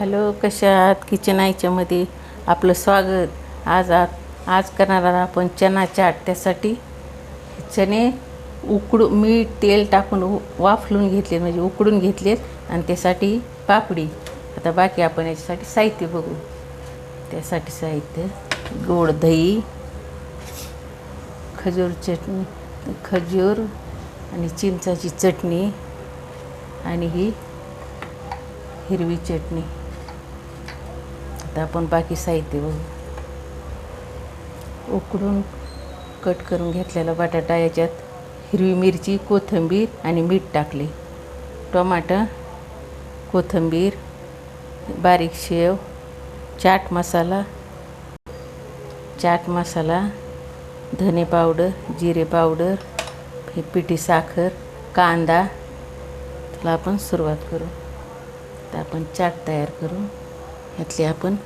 Hello कशा आहात? Kitchen आयच्यामध्ये आपलं स्वागत. आज आत आज करणार आहोत आपण चना चाट त्यासाठी चणे उकडू मीठ तेल टाकून उ- वाफलून घेतले म्हणजे उकडून घेतलेत आणि त्यासाठी पापडी. आता बाकी आपण याच्यासाठी साहित्य बघू. त्यासाठी साहित्य गोड दही खजूर चटणी खजूर आणि चिंचाची चटणी आणि ही हिरवी चटणी. आता आपण बाकी साहित्य बघू. उकडून कट करून घेतलेला बटाटा याच्यात हिरवी मिरची कोथिंबीर आणि मीठ टाकले. टमाटर कोथिंबीर बारीक शेव चाट मसाला चाट मसाला धने पावडर जिरे पावडर हे पिठी साखर कांदा. त्याला आपण सुरुवात करू. तर आपण चाट तयार करू. यातले आपण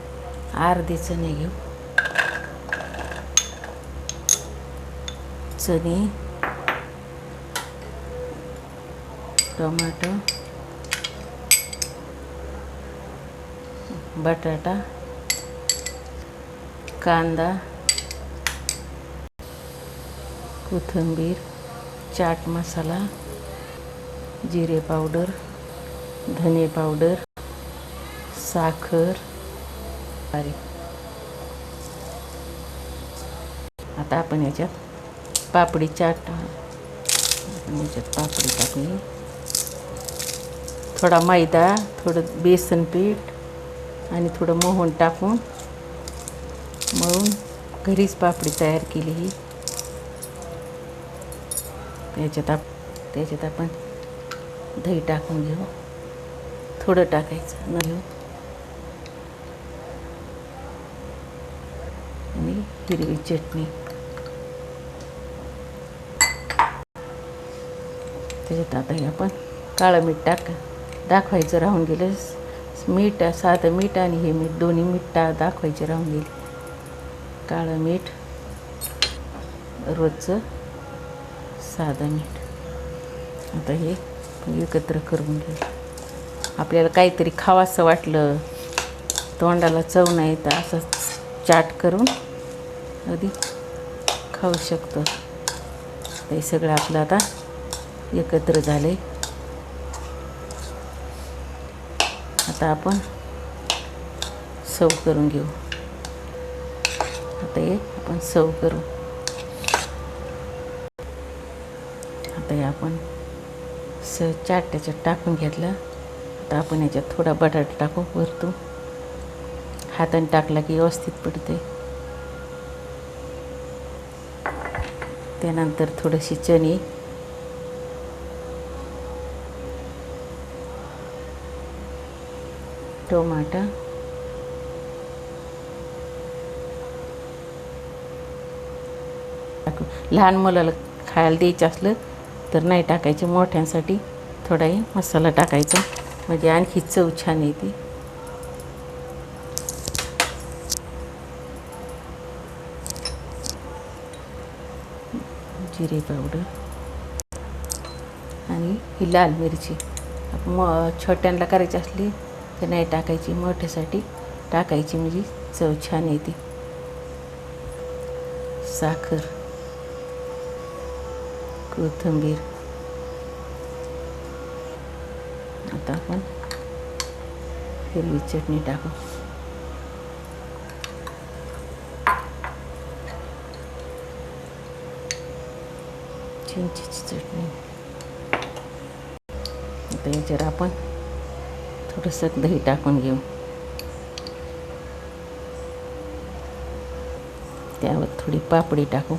अर्धे चणे घेऊ. चणे टोमॅटो बटाटा कांदा कोथिंबीर चाट मसाला जिरे पावडर धने पावडर साखर. अरे आता आपण याच्यात पापडी चाट. आपण याच्यात पापडी टाकली. थोडा मैदा थोडं बेसन पीठ आणि थोडं मोहन टाकून मळून घरीच पापडी तयार केली ही. याच्यात आप त्याच्यात आपण दही टाकून घेऊ. थोडं टाकायचं न घेऊ आणि हिरवी चटणी. त्याच्यात आता हे आपण काळं मीठ टाक दाखवायचं राहून गेलं. मीठ साधं मीठ आणि हे मीठ दोन्ही मीठ टा दाखवायचे राहून गेले. काळं मीठ रोजचं साधं मीठ. आता हे एकत्र करून घेऊ. आपल्याला काहीतरी खावासं वाटलं तोंडाला चव नाही तर असं चाट करून अगदी. खाऊ शकतो. हे सगळं आपलं आता एकत्र झालं आता आपण सव करून घेऊ. आता हे आपण सव करू. आता हे आपण स चाट त्याच्यात टाकून घेतलं. आता आपण याच्यात थोडा बटाटा टाकू वरतो हाताने टाकला की व्यवस्थित पडते त्यानंतर थोडीशी चणी. टोमाटा. टाकू लहान मुलाला खायला द्यायचं असलं तर नाही टाकायचे. मोठ्यांसाठी थोडाही मसाला टाकायचा. म्हणजे आणखी चव छान येते. जिरे पावडर आणि ही लाल मिरची. म छोट्यांना करायची असली तर नाही टाकायची मोठ्यासाठी टाकायची म्हणजे चव छान येते. साखर कोथिंबीर. आता आपण हिरवी चटणी टाकू. चिंचेची चटणी आता याच्यावर आपण थोडंसं दही टाकून घेऊ. त्यावर थोडी पापडी टाकू.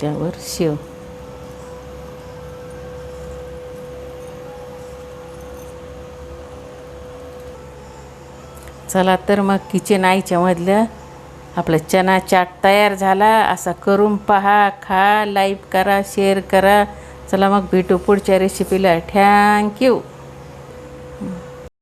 त्यावर शेव. चला तर मग किचन आईच्या मधल्या आपला चना चाट तयार झाला. असा करून पहा खा लाईक करा शेअर करा. चला मग भेटू पुढच्या रेसिपीला थँक्यू